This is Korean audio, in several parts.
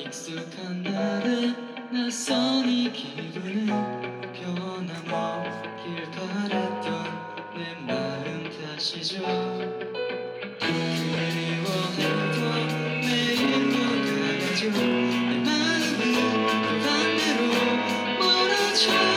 익숙한 나를 낯선 이 기분을 변함없길 바랬던 내 마음 탓이죠 그리워해도 매일도 가야죠 내 마음은 그 반대로 멀어져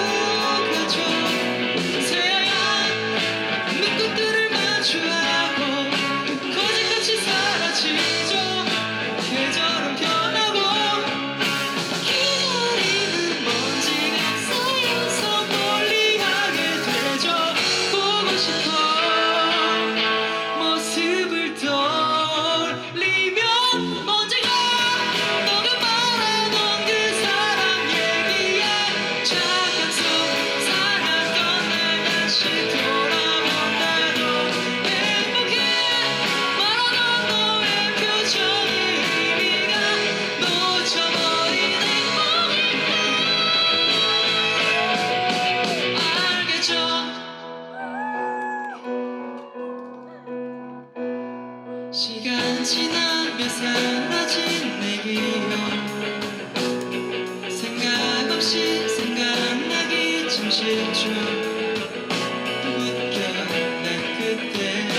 시간 지나며 사라진 내 기억 생각 없이 생각나기 좀 싫죠. 웃겨 그때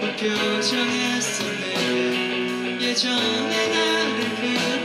그 무표정했었네 예전의 나를 그